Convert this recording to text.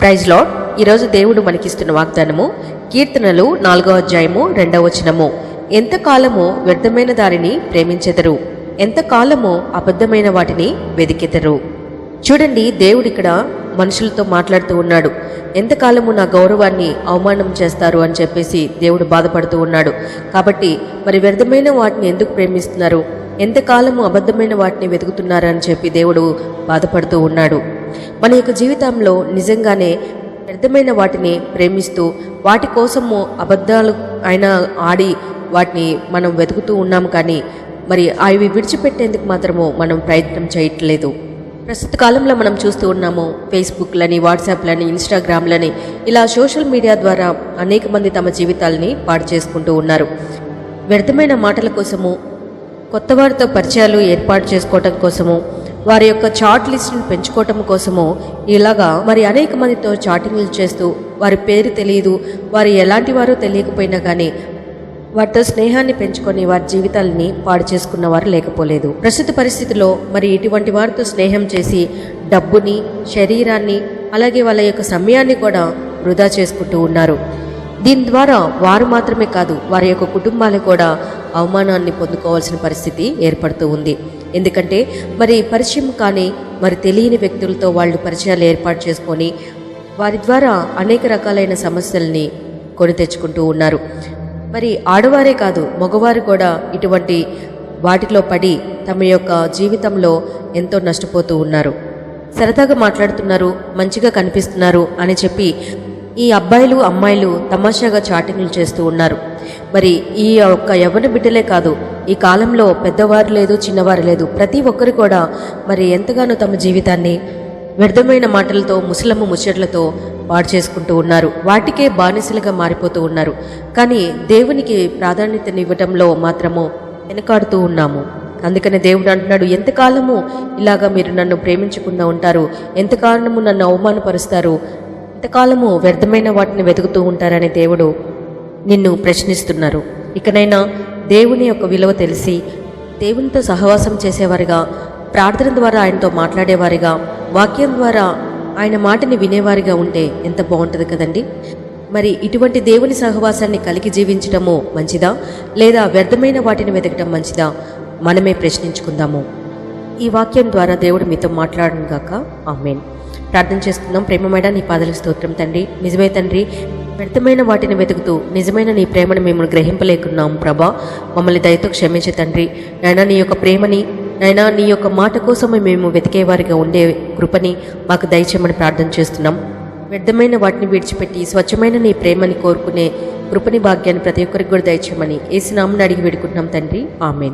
Praise lord ఈరోజు దేవుడు మనకిస్తున్న వాగ్దానము కీర్తనలు నాలుగో అధ్యాయము రెండవ వచనము. ఎంతకాలము వ్యర్థమైన దారిని ప్రేమించెదరు. ఎంతకాలము అబద్ధమైన వాటిని వెదికెదరు. చూడండి దేవుడు ఇక్కడ మనుషులతో మాట్లాడుతూ ఉన్నాడు. ఎంతకాలము నా గౌరవాన్ని అవమానం చేస్తారు అని చెప్పేసి దేవుడు బాధపడుతూ ఉన్నాడు. కాబట్టి మరి వ్యర్థమైన వాటిని ఎందుకు ప్రేమిస్తున్నారు? ఎంతకాలము అబద్ధమైన వాటిని వెతుకుతున్నారు అని చెప్పి దేవుడు బాధపడుతూ ఉన్నాడు. మన యొక్క జీవితంలో నిజంగానే వ్యర్థమైన వాటిని ప్రేమిస్తూ వాటి కోసము అబద్ధాలు అయినా ఆడి వాటిని మనం వెతుకుతూ ఉన్నాం కానీ మరి అవి విడిచిపెట్టేందుకు మాత్రము మనం ప్రయత్నం చేయట్లేదు. ప్రస్తుత కాలంలో మనం చూస్తూ ఉన్నాము ఫేస్బుక్లని వాట్సాప్లని ఇన్స్టాగ్రామ్లని ఇలా సోషల్ మీడియా ద్వారా అనేక మంది తమ జీవితాలని పాడు చేసుకుంటూ ఉన్నారు. వ్యర్థమైన మాటల కోసము కొత్త వారితో పరిచయాలు ఏర్పాటు చేసుకోవటం కోసము వారి యొక్క చాట్ లిస్టును పెంచుకోవటం కోసము ఇలాగా మరి అనేక మందితో చాటింగ్లు చేస్తూ వారి పేరు తెలియదు వారు ఎలాంటి వారో తెలియకపోయినా కానీ వారితో స్నేహాన్ని పెంచుకొని వారి జీవితాలని పాడు చేసుకున్న వారు లేకపోలేదు. ప్రస్తుత పరిస్థితిలో మరి ఇటువంటి వారితో స్నేహం చేసి డబ్బుని శరీరాన్ని అలాగే వాళ్ళ యొక్క సమయాన్ని కూడా వృధా చేసుకుంటూ ఉన్నారు. దీని ద్వారా వారు మాత్రమే కాదు వారి యొక్క కుటుంబాలు కూడా అవమానాన్ని పొందుకోవాల్సిన పరిస్థితి ఏర్పడుతూ ఉంది. ఎందుకంటే మరి పరిచయం కానీ మరి తెలియని వ్యక్తులతో వాళ్ళు పరిచయాలు ఏర్పాటు చేసుకొని వారి ద్వారా అనేక రకాలైన సమస్యల్ని కొని తెచ్చుకుంటూ ఉన్నారు. మరి ఆడవారే కాదు మగవారు కూడా ఇటువంటి వాటిలో పడి తమ యొక్క జీవితంలో ఎంతో నష్టపోతూ ఉన్నారు. సరదాగా మాట్లాడుతున్నారు మంచిగా కనిపిస్తున్నారు అని చెప్పి ఈ అబ్బాయిలు అమ్మాయిలు తమాషాగా చాటింగ్లు చేస్తూ ఉన్నారు. మరి ఈ యొక్క యవ్వన బిడ్డలే కాదు ఈ కాలంలో పెద్దవారు లేదు చిన్నవారు లేదు ప్రతి ఒక్కరు కూడా మరి ఎంతగానో తమ జీవితాన్ని వ్యర్థమైన మాటలతో ముసలమ్మ ముచ్చట్లతో పాడు చేసుకుంటూ ఉన్నారు. వాటికే బానిసలుగా మారిపోతూ ఉన్నారు. కానీ దేవునికి ప్రాధాన్యతనివ్వటంలో మాత్రము వెనకాడుతూ ఉన్నాము. అందుకనే దేవుడు అంటున్నాడు ఎంతకాలము ఇలాగా మీరు నన్ను ప్రేమించకుండా ఉంటారు? ఎంతకాలము నన్ను అవమానపరుస్తారు? ఎంతకాలము వ్యర్థమైన వాటిని వెతుకుతూ ఉంటారని దేవుడు నిన్ను ప్రశ్నిస్తున్నారు. ఇకనైనా దేవుని యొక్క విలువ తెలిసి దేవునితో సహవాసం చేసేవారిగా ప్రార్థన ద్వారా ఆయనతో మాట్లాడేవారిగా వాక్యం ద్వారా ఆయన మాటని వినేవారిగా ఉంటే ఎంత బాగుంటుంది కదండి? మరి ఇటువంటి దేవుని సహవాసాన్ని కలిగి జీవించటము మంచిదా? లేదా వ్యర్థమైన వాటిని వెతకటం మంచిదా? మనమే ప్రశ్నించుకుందాము. ఈ వాక్యం ద్వారా దేవుడు మీతో మాట్లాడను గాక ఆమెన్. ప్రార్థన చేస్తున్నాం. ప్రేమ మేడ నీ పాదలకు స్తోత్రం తండ్రి. నిజమే తండ్రి వ్యర్థమైన వాటిని వెతుకుతూ నిజమైన నీ ప్రేమను మేము గ్రహింపలేకున్నాం ప్రభా. మమ్మల్ని దయతో క్షమించే తండ్రి. నైనా నీ యొక్క ప్రేమని నైనా నీ యొక్క మాట కోసమే మేము వెతికేవారిగా ఉండే కృపని మాకు దయచేయమని ప్రార్థన చేస్తున్నాం. వ్యర్థమైన వాటిని విడిచిపెట్టి స్వచ్ఛమైన నీ ప్రేమని కోరుకునే కృపని భాగ్యాన్ని ప్రతి ఒక్కరికి కూడా దయచేయమని ఏసునామని అడిగి వేడుకుంటున్నాం తండ్రి. ఆమెన్.